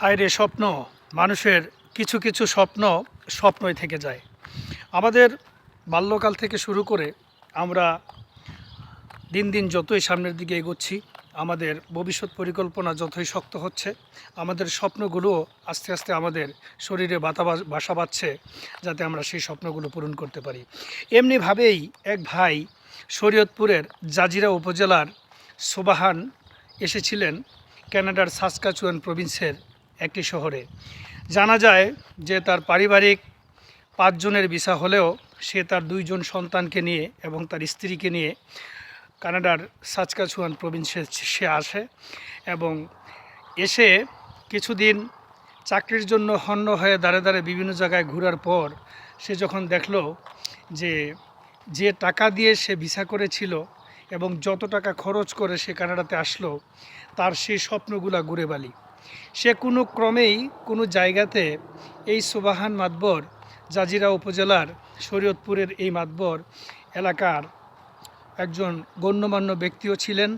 হায় রে স্বপ্ন, মানুষের কিছু কিছু স্বপ্ন স্বপ্নই থেকে যায়। আমাদের বাল্যকাল থেকে শুরু করে আমরা দিন দিন যতই সামনের দিকে এগোচ্ছি, আমাদের ভবিষ্যৎ পরিকল্পনা যতই শক্ত হচ্ছে, আমাদের স্বপ্নগুলোও আস্তে আস্তে আমাদের শরীরে বাতা বাসা বাঁধছে যাতে আমরা সেই স্বপ্নগুলো পূরণ করতে পারি। এমনিভাবেই এক ভাই শরীয়তপুরের জাজিরা উপজেলার সোবাহান এসেছিলেন, ক্যানাডার সাসকাচুয়ান প্রভিন্সের একটি শহরে। জানা যায় যে তার পারিবারিক পাঁচজনের ভিসা হলেও সে তার দুইজন সন্তানকে নিয়ে এবং তার স্ত্রীকে নিয়ে কানাডার সাচকাচুয়ান প্রভিন্সে সে আসে এবং এসে কিছুদিন চাকরির জন্য হন্য হয়ে দাঁড়ে দাঁড়ে বিভিন্ন জায়গায় ঘোরার পর সে যখন দেখল যে যে টাকা দিয়ে সে ভিসা করেছিল এবং যত টাকা খরচ করে সে কানাডাতে আসলো, তার সেই স্বপ্নগুলা ঘুরে বালি। সে কোনো ক্রমেই কোনো জায়গাতে এই সুবাহান মাতবর, জাজিরা উপজেলার শরীয়তপুরের এই মাতবর এলাকার একজন গণ্যমান্য ব্যক্তিও ছিলেন,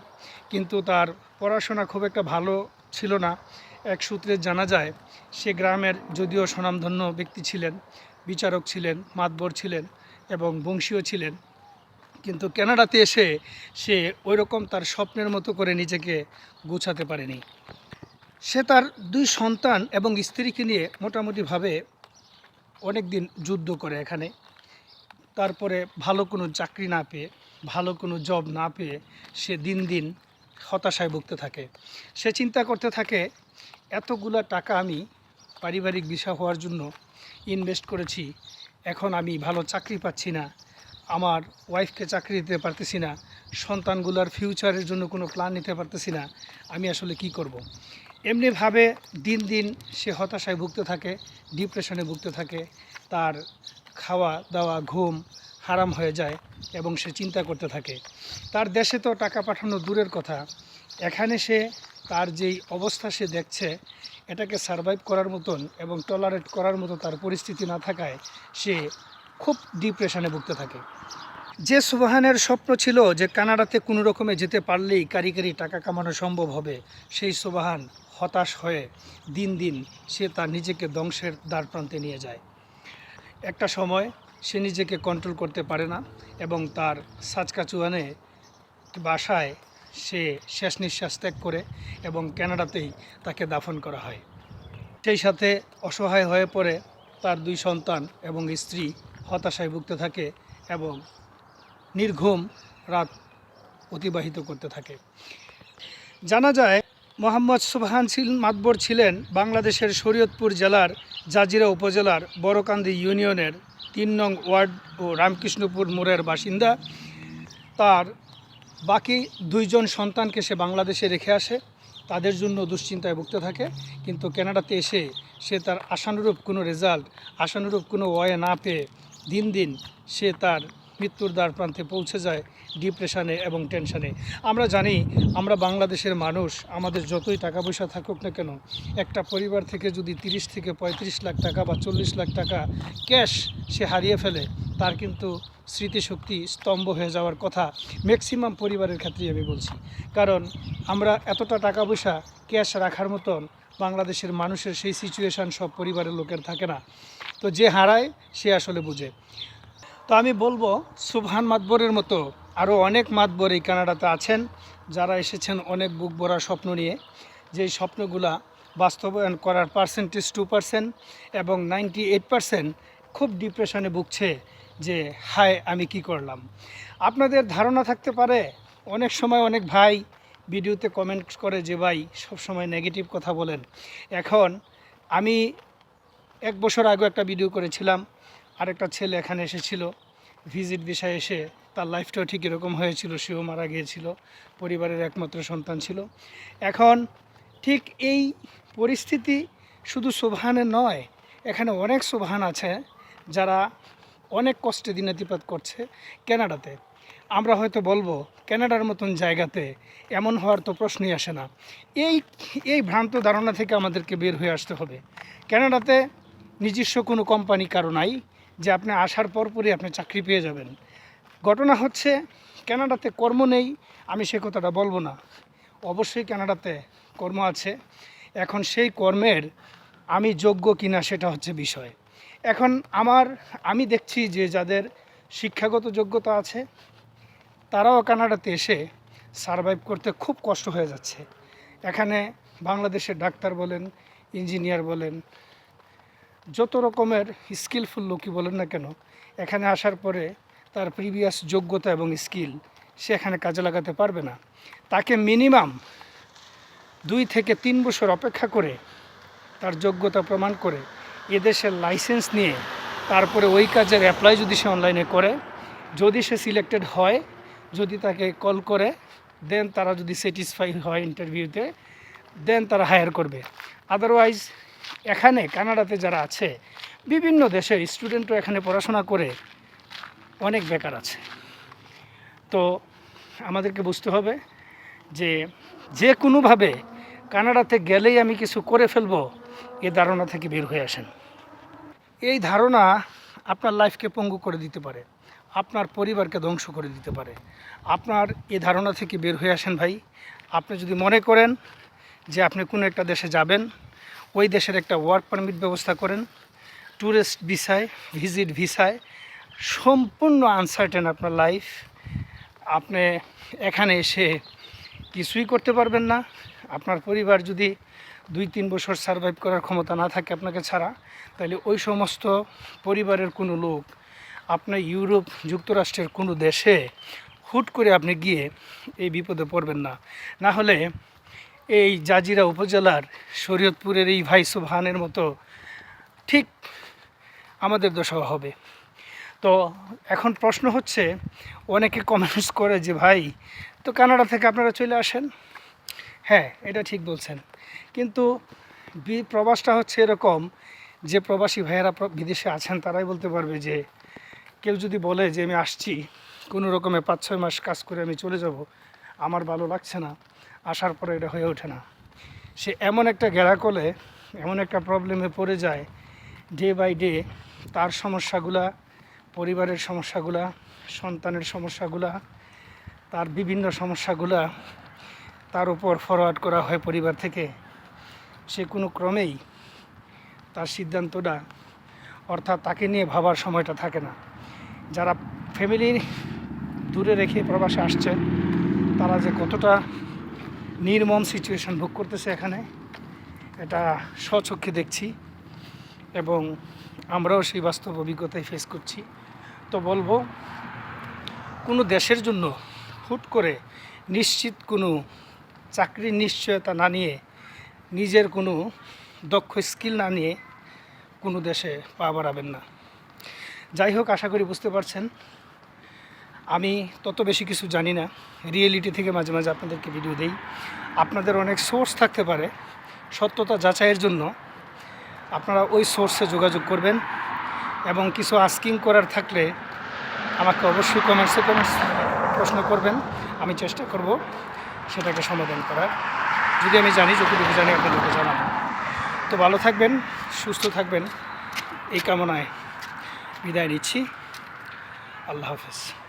কিন্তু তার পড়াশোনা খুব একটা ভালো ছিল না। এক সূত্রে জানা যায়, সে গ্রামের যদিও স্বনামধন্য ব্যক্তি ছিলেন, বিচারক ছিলেন, মাতবর ছিলেন এবং বংশীয় ছিলেন। কিন্তু কানাডাতে এসে সে ওইরকম তার স্বপ্নের মতো করে নিজেকে গুছাতে পারেনি। সে তার দুই সন্তান এবং স্ত্রীকে নিয়ে মোটামুটিভাবে অনেক দিন যুদ্ধ করে এখানে তারপরে ভালো কোনো চাকরি না পেয়ে, ভালো কোনো জব না পেয়ে সে দিন দিন হতাশায় ভুগতে থাকে সে চিন্তা করতে থাকে, এতগুলা টাকা আমি পারিবারিক বিষয় হওয়ার জন্য ইনভেস্ট করেছি, এখন আমি ভালো চাকরি পাচ্ছি না, আমার ওয়াইফকে চাকরি দিতে পারতেছি না, সন্তানগুলোর ফিউচারের জন্য কোনো প্ল্যান নিতে পারতেছি না, আমি আসলে কি করব। এমনিভাবে দিন দিন সে হতাশায় ভুগতে থাকে, ডিপ্রেশনে ভুগতে থাকে, তার খাওয়া দাওয়া, ঘুম হারাম হয়ে যায় এবং সে চিন্তা করতে থাকে। তার দেশে তো টাকা পাঠানো দূরের কথা। এখানে সে তার যেই অবস্থা সে দেখছে, এটাকে সারভাইভ করার মতন এবং টলারেট করার মতো তার পরিস্থিতি না থাকায় সে খুব ডিপ্রেশনে ভুগতে থাকে। যে সুবাহানের স্বপ্ন ছিল যে কানাডাতে কোনো রকমে যেতে পারলেই কারি কারি টাকা কামানো সম্ভব হবে, সেই সুবাহান হতাশ হয়ে দিন দিন সে তার নিজেকে ধ্বংসের দ্বার প্রান্তে নিয়ে যায়। একটা সময় সে নিজেকে কন্ট্রোল করতে পারে না এবং তার সাজকাচুয়ানে বাসায় সে শেষ নিঃশ্বাস ত্যাগ করে এবং কানাডাতেই তাকে দাফন করা হয়। সেই সাথে অসহায় হয়ে পড়ে তার দুই সন্তান এবং স্ত্রী হতাশায় ভুগতে থাকে এবং নির্ঘুম রাত অতিবাহিত করতে থাকে। জানা যায়, মোহাম্মদ সুবহান মাতবর ছিলেন বাংলাদেশের শরীয়তপুর জেলার জাজিরা উপজেলার বড়কান্দি ইউনিয়নের তিন নং ওয়ার্ড ও রামকৃষ্ণপুর মোড়ের বাসিন্দা। তার বাকি দুইজন সন্তানকে সে বাংলাদেশে রেখে আসে। তাদের জন্য দুশ্চিন্তায় ভুগতে থাকে। কিন্তু কানাডাতে এসে সে তার আশানুরূপ কোনো রেজাল্ট, আশানুরূপ কোনো ওয়ে না পেয়ে দিন দিন সে তার মৃত্যুর দ্বার প্রান্তে পৌঁছে যায় ডিপ্রেশনে এবং টেনশনে। আমরা জানি, আমরা বাংলাদেশের মানুষ, আমাদের যতই টাকা পয়সা থাকুক না কেন, একটা পরিবার থেকে যদি তিরিশ থেকে পঁয়ত্রিশ লাখ টাকা বা চল্লিশ লাখ টাকা ক্যাশ সে হারিয়ে ফেলে, তার কিন্তু স্মৃতিশক্তি স্তম্ভ হয়ে যাওয়ার কথা ম্যাক্সিমাম পরিবারের ক্ষেত্রেই আমি বলছি। কারণ আমরা এতটা টাকা পয়সা ক্যাশ রাখার মতন বাংলাদেশের মানুষের সেই সিচুয়েশান সব পরিবারের লোকের থাকে না। তো যে হারায়, সে আসলে বুঝে। তো আমি বলব, সুবহান মাতবরের মতো আরও অনেক মাতবর এই কানাডাতে আছেন, যারা এসেছেন অনেক বুক ভরা স্বপ্ন নিয়ে। যেই স্বপ্নগুলা বাস্তবায়ন করার পার্সেন্টেজ টু পার্সেন্ট এবং নাইনটি এইট পার্সেন্ট খুব ডিপ্রেশনে ভুগছে যে, হায়, আমি কি করলাম? আপনাদের ধারণা থাকতে পারে, অনেক সময় অনেক ভাই ভিডিওতে কমেন্ট করে যে, ভাই, সবসময় নেগেটিভ কথা বলেন। এখন আমি এক বছর আগে একটা ভিডিও করেছিলাম আরেকটা ছেলে এখানে এসেছিল। ভিজিট বিষয়ে এসে তার লাইফটাও ঠিক এরকম হয়েছিল, সেও মারা গিয়েছিল, পরিবারের একমাত্র সন্তান ছিল। এখন ঠিক এই পরিস্থিতি শুধু সোভানে নয়, এখানে অনেক সোভান আছে যারা অনেক কষ্টে দিনাতিপাত করছে কানাডাতে আমরা হয়তো বলব কানাডার মতন জায়গাতে এমন হওয়ার তো প্রশ্নই আসে না। এই এই ভ্রান্ত ধারণা থেকে আমাদেরকে বের হয়ে আসতে হবে। ক্যানাডাতে নিজস্ব কোনো কোম্পানি কারও নাই যে আপনি আসার পরপরই আপনি চাকরি পেয়ে যাবেন। ঘটনা হচ্ছে, কানাডাতে কর্ম নেই, আমি সে কথাটা বলব না। অবশ্যই কানাডাতে কর্ম আছে। এখন সেই কর্মের আমি যোগ্য কিনা সেটা হচ্ছে বিষয়। এখন আমার, আমি দেখছি যে যাদের শিক্ষাগত যোগ্যতা আছে, তারাও কানাডাতে এসে সারভাইভ করতে খুব কষ্ট হয়ে যাচ্ছে। এখানে বাংলাদেশের ডাক্তার বলেন, ইঞ্জিনিয়ার বলেন যত রকমের স্কিলফুল লোকই বলেন না কেন, এখানে আসার পরে তার প্রিভিয়াস যোগ্যতা এবং স্কিল সে এখানে কাজে লাগাতে পারবে না। তাকে মিনিমাম দুই থেকে তিন বছর অপেক্ষা করে তার যোগ্যতা প্রমাণ করে এদেশের লাইসেন্স নিয়ে তারপরে ওই কাজের অ্যাপ্লাই যদি সে অনলাইনে করে, যদি সে সিলেক্টেড হয়, যদি তাকে কল করে দেন তারা যদি স্যাটিসফাই হয় ইন্টারভিউতে দেন তারা হায়ার করবে। আদারওয়াইজ এখানে কানাডাতে যারা আছে, বিভিন্ন দেশের স্টুডেন্টও এখানে পড়াশোনা করে অনেক বেকার আছে। তো আমাদেরকে বুঝতে হবে যে যে কোনোভাবে কানাডাতে গেলেই আমি কিছু করে ফেলব, এ ধারণা থেকে বের হয়ে আসেন। এই ধারণা আপনার লাইফকে পঙ্গু করে দিতে পারে, আপনার পরিবারকে ধ্বংস করে দিতে পারে। আপনার এ ধারণা থেকে বের হয়ে আসেন ভাই। আপনি যদি মনে করেন যে আপনি কোনো একটা দেশে যাবেন ওই দেশের একটা ওয়ার্ক পারমিট ব্যবস্থা করেন ট্যুরিস্ট ভিসায় ভিজিট ভিসায় সম্পূর্ণ আনসার্টেন আপনার লাইফ আপনি এখানে এসে কিছুই করতে পারবেন না। আপনার পরিবার যদি দুই তিন বছর সার্ভাইভ করার ক্ষমতা না থাকে আপনাকে ছাড়া, তাহলে ওই সমস্ত পরিবারের কোনো লোক আপনার ইউরোপ যুক্তরাষ্ট্রের কোনো দেশে হুট করে আপনি গিয়ে এই বিপদে পড়বেন না। না হলে এই জাজিরা উপজেলার শরীয়তপুরের এই ভাই সুবহানের মতো ঠিক আমাদের দশা হবে। তো এখন প্রশ্ন হচ্ছে, অনেকে কমেন্টস করে যে, ভাই, তো কানাডা থেকে আপনারা চলে আসেন? হ্যাঁ এটা ঠিক বলছেন। কিন্তু প্রবাসটা হচ্ছে এরকম যে, প্রবাসী ভাইয়েরা বিদেশে আছেন, তারাই বলতে পারবে যে, কেউ যদি বলে যে, আমি আসছি, কোনো রকমে পাঁচ ছয় মাস কাজ করে আমি চলে যাব, আমার ভালো লাগছে না। আসার পরে এটা হয়ে ওঠে না। সে এমন একটা গেরাকলে এমন একটা প্রবলেমে পড়ে যায় ডে বাই ডে তার সমস্যাগুলা, পরিবারের সমস্যাগুলা, সন্তানের সমস্যাগুলা, তার বিভিন্ন সমস্যাগুলা তার উপর ফরওয়ার্ড করা হয় পরিবার থেকে। সে কোনো ক্রমেই তার সিদ্ধান্তটা অর্থাৎ তাকে নিয়ে ভাবার সময়টা থাকে না। যারা ফ্যামিলি দূরে রেখে প্রবাসে আসছে, তারা যে কতটা নির্মম সিচুয়েশন ভোগ করতেছে এখানে। এটা স্বচক্ষে দেখছি এবং আমরাও সেই বাস্তব অভিজ্ঞতায় ফেস করছি। তো বলব, কোনো দেশের জন্য হুট করে নিশ্চিত কোনো চাকরির নিশ্চয়তা না নিয়ে, নিজের কোনো দক্ষ স্কিল না নিয়ে কোনো দেশে পা বাড়াবেন না। যাই হোক, আশা করি বুঝতে পারছেন। আমি তত বেশি কিছু জানি না। রিয়েলিটি থেকে মাঝে মাঝে আপনাদেরকে ভিডিও দেই। আপনাদের অনেক সোর্স থাকতে পারে সত্যতা যাচাইয়ের জন্য। আপনারা ওই সোর্সে যোগাযোগ করবেন এবং কিছু আস্কিং করার থাকলে আমাকে অবশ্যই কমেন্টসে কমেন্টস প্রশ্ন করবেন। আমি চেষ্টা করব সেটাকে সমাধান করার। যদি আমি জানি, যতটুকু জানি আপনাদেরকে জানাব। তো ভালো থাকবেন, সুস্থ থাকবেন। এই কামনায় বিদায় নিচ্ছি। আল্লাহ হাফেজ।